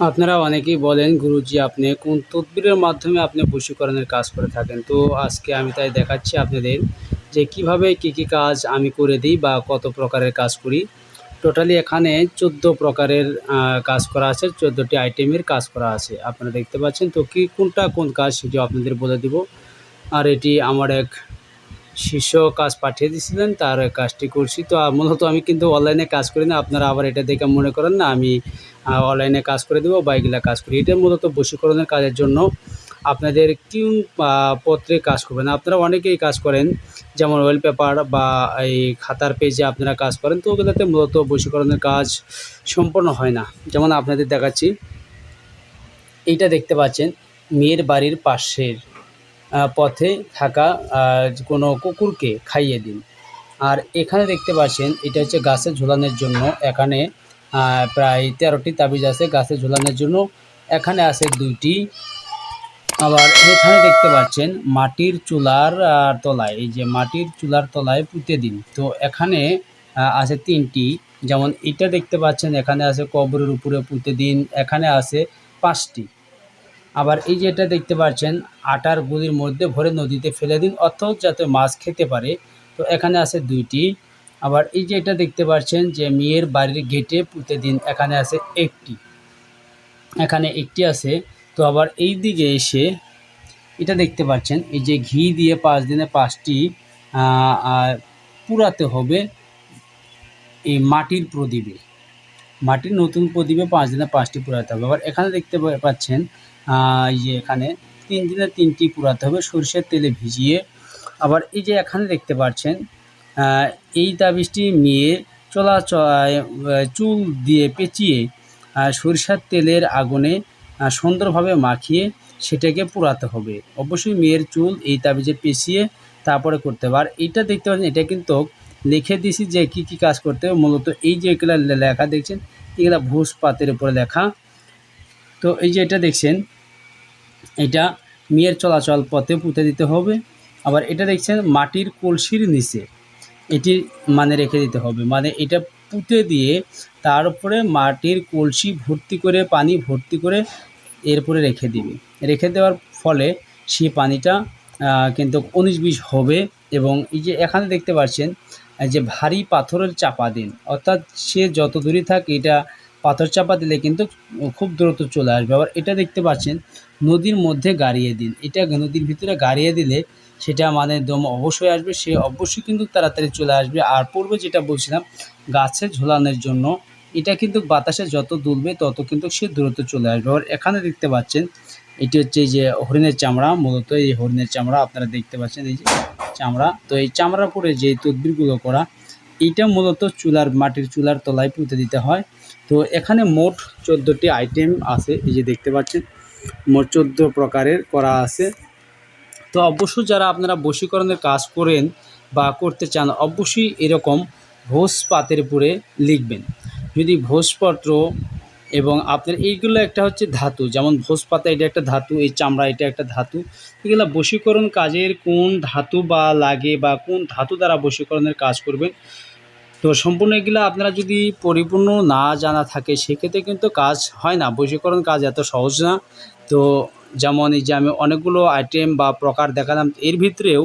আপনারা অনেকেই বলেন, গুরুজি, আপনি কোন তদবিরের মাধ্যমে আপনি বশীকরণের কাজ করে থাকেন? তো আজকে আমি তাই দেখাচ্ছি আপনাদের যে কীভাবে কি কি কাজ আমি করে দিই বা কত প্রকারের কাজ করি। টোটালি এখানে চোদ্দ প্রকারের কাজ করা আছে, চোদ্দোটি আইটেমের কাজ করা আছে। আপনারা দেখতে পাচ্ছেন, তো কি, কোনটা কোন কাজ সেটি আপনাদের বলে দিব। আর এটি আমার এক শিষ্য কাজ পাঠিয়ে দিয়েছিলেন, তার কাজটি করছি। তো মূলত আমি কিন্তু অনলাইনে কাজ করি না, আপনারা আবার এটা দেখে মনে করেন না, আমি অনলাইনে কাজ করে দেবো বা এগুলা কাজ করি। এটা মূলত বশীকরণের কাজের জন্য আপনাদের আহ, পত্রে কাজ করবেন। আপনারা অনেকেই কাজ করেন যেমন ওয়েল পেপার বা এই খাতার পেজে আপনারা কাজ করেন তো ওগুলোতে মূলত বশীকরণের কাজ সম্পন্ন হয় না। যেমন আপনাদের দেখাচ্ছি এইটা দেখতে পাচ্ছেন মেয়ের বাড়ির পাশের পথে থাকা কোনো কুকুরকে খাইয়ে দিন। আর এখানে দেখতে পাচ্ছেন এটা হচ্ছে গাছে ঝোলানোর জন্য। এখানে প্রায় তেরোটি তাবিজ আছে গাছে ঝোলানোর জন্য। এখানে আছে দুইটি। আবার এখানে দেখতে পাচ্ছেন মাটির চুলার তলায়। এই যে মাটির চুলার তলায় পুঁতে দিন। তো এখানে আছে তিনটি। যেমন এটা দেখতে পাচ্ছেন, এখানে আছে কবরের উপরে পুঁতে দিন। এখানে আছে পাঁচটি। আবার এই যে এটা দেখতে পাচ্ছেন, আটার গুলির মধ্যে ভরে নদীতে ফেলে দিন, অর্থাৎ যাতে মাছ খেতে পারে। তো এখানে আছে দুইটি। আবার এই যে এটা দেখতে পাচ্ছেন যে মেয়ের বাড়ির গেটে পুঁতে দিন এখানে আছে একটি। এখানে একটি আছে। তো আবার এই দিকে এসে এটা দেখতে পাচ্ছেন, এই যে ঘি দিয়ে পাঁচ দিনে পাঁচটি পুরাতে হবে এই মাটির প্রদীপে। মাটির নতুন প্রদীপে পাঁচ দিনে পাঁচটি পুরাতে হবে। আবার এখানে দেখতে পাচ্ছেন এই যে এখানে তিন দিনে তিনটি পুরাতে হবে। সরষের তেলে ভিজিয়ে। আবার এই যে এখানে দেখতে পাচ্ছেন এই তাবিজটি মেয়ে চলা চুল দিয়ে পেঁচিয়ে সরিষার তেলের আগুনে সুন্দরভাবে মাখিয়ে সেটাকে পোড়াতে হবে। অবশ্যই মেয়ের চুল এই তাবিজে পেঁচিয়ে তারপরে করতে হবে। আর এইটা দেখতে পাচ্ছেন, এটা কিন্তু লিখে দিছি যে কি কি কাজ করতে হবে। মূলত এই যে এগুলা লেখা দেখছেন, এগুলা ভুষ পাতের উপরে লেখা। তো এই যে এটা দেখছেন, এটা মেয়ের চলাচল পথে পুঁতে দিতে হবে। আবার এটা দেখছেন, মাটির কলসির নিচে। এটি মানে রেখে দিতে হবে। মানে এটা পুঁতে দিয়ে তার উপরে মাটির কলসি ভর্তি করে, পানি ভর্তি করে এরপরে রেখে দিবে। রেখে দেওয়ার ফলে সেই পানিটা কিন্তু উনিশ বিশ হবে এবং এই যে এখানে দেখতে পাচ্ছেন যে ভারী পাথরের চাপা দিন। অর্থাৎ সে যত দূরে থাকে, এটা পাথর চাপা দিলে কিন্তু খুব দ্রুত চলে আসবে। আবার এটা দেখতে পাচ্ছেন, নদীর মধ্যে গাড়িয়ে দিন। এটা নদীর ভিতরে গাড়িয়ে দিলে সেটা মানে দম অবশ্যই আসবে, সে অবশ্যই কিন্তু তাড়াতাড়ি চলে আসবে। আর পূর্বে যেটা বলছিলাম গাছে ঝোলানোর জন্য, এটা কিন্তু বাতাসে যত দুলবে তত কিন্তু সে দ্রুত চলে আসবে। আর এখানে দেখতে পাচ্ছেন, এটি হচ্ছে যে হরিণের চামড়া, মূলত এই হরিণের চামড়া, আপনারা দেখতে পাচ্ছেন এই যে চামড়া। তো এই চামড়া পরে যে তদবিরগুলো করা এইটা মূলত চুলার, মাটির চুলার তলায় পুঁতে দিতে হয়। তো এখানে মোট চোদ্দোটি আইটেম আছে, এই যে দেখতে পাচ্ছেন, মোট চোদ্দ প্রকারের করা আছে। তো অবশ্যই যারা আপনারা বশীকরণের কাজ করেন বা করতে চান, অবশ্যই এরকম ভোজ পাতের উপরে লিখবেন। যদি ভোজপত্র এবং আপনার এইগুলো একটা হচ্ছে ধাতু, যেমন ভোজ পাতা এটা একটা ধাতু, এই চামড়া এটা একটা ধাতু, এগুলো বশীকরণ কাজের কোন ধাতু বা লাগে বা কোন ধাতু দ্বারা বশীকরণের কাজ করবেন, তো সম্পূর্ণ এগুলো আপনারা যদি পরিপূর্ণ না জানা থাকে, সেক্ষেত্রে কিন্তু কাজ হয় না। বশীকরণ কাজ এত সহজ না। তো যেমন এই যে আমি অনেকগুলো আইটেম বা প্রকার দেখালাম, এর ভিতরেও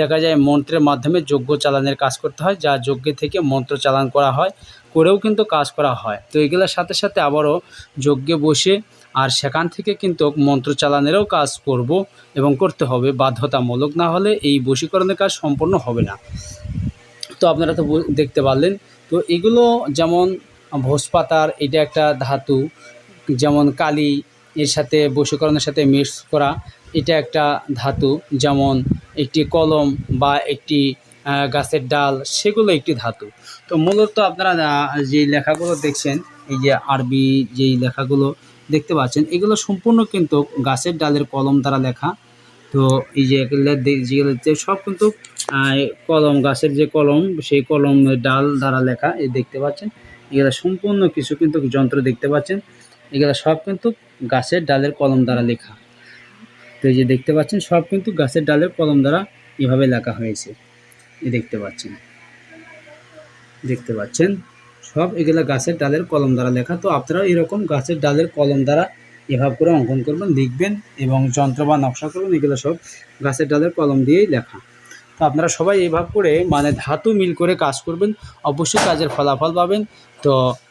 দেখা যায় মন্ত্রের মাধ্যমে যজ্ঞ চালানের কাজ করতে হয়, যা যজ্ঞে থেকে মন্ত্র চালান করা হয়, করেও কিন্তু কাজ করা হয়। তো এগুলোর সাথে সাথে আবারও যজ্ঞে বসে আর সেখান থেকে কিন্তু মন্ত্র চালানেরও কাজ করব এবং করতে হবে, বাধ্যতামূলক। না হলে এই বশীকরণের কাজ সম্পূর্ণ হবে না। তো আপনারা তো দেখতে পারলেন। তো এগুলো যেমন ভোজপাতার, এটা একটা ধাতু, যেমন কালি এর সাথে বশীকরণের সাথে মিক্স করা, এটা একটা ধাতু। যেমন একটি কলম বা একটি গাছের ডাল, সেগুলো একটি ধাতু। তো মূলত আপনারা যে লেখাগুলো দেখছেন, এই যে আরবি যেই লেখাগুলো দেখতে পাচ্ছেন, এগুলো সম্পূর্ণ কিন্তু গাছের ডালের কলম দ্বারা লেখা। তো এই যে যেগুলো সব কিন্তু কলম, গাছের যে কলম, সেই কলম ডাল দ্বারা লেখা, এই দেখতে পাচ্ছেন। এগুলো সম্পূর্ণ কিছু কিন্তু যন্ত্র দেখতে পাচ্ছেন। এগুলো সব কিন্তু গাছের ডালের কলম দ্বারা লেখা। তো এই যে দেখতে পাচ্ছেন, সব কিন্তু গাছের ডালের কলম দ্বারা এভাবে লেখা হয়েছে। এই দেখতে পাচ্ছেন। দেখতে পাচ্ছেন, সব এগুলো গাছের ডালের কলম দ্বারা লেখা। তো আপনারা এরকম গাছের ডালের কলম দ্বারা এভাবে করে অঙ্কন করবেন, লিখবেন এবং যন্ত্র বা নকশা করবেন, এগুলো সব গাছের ডালের কলম দিয়েই লেখা। তো আপনারা সবাই এইভাবে করে মানে ধাতু মিল করে কাজ করবেন, অবশ্যই কাজের ফলাফল পাবেন। তো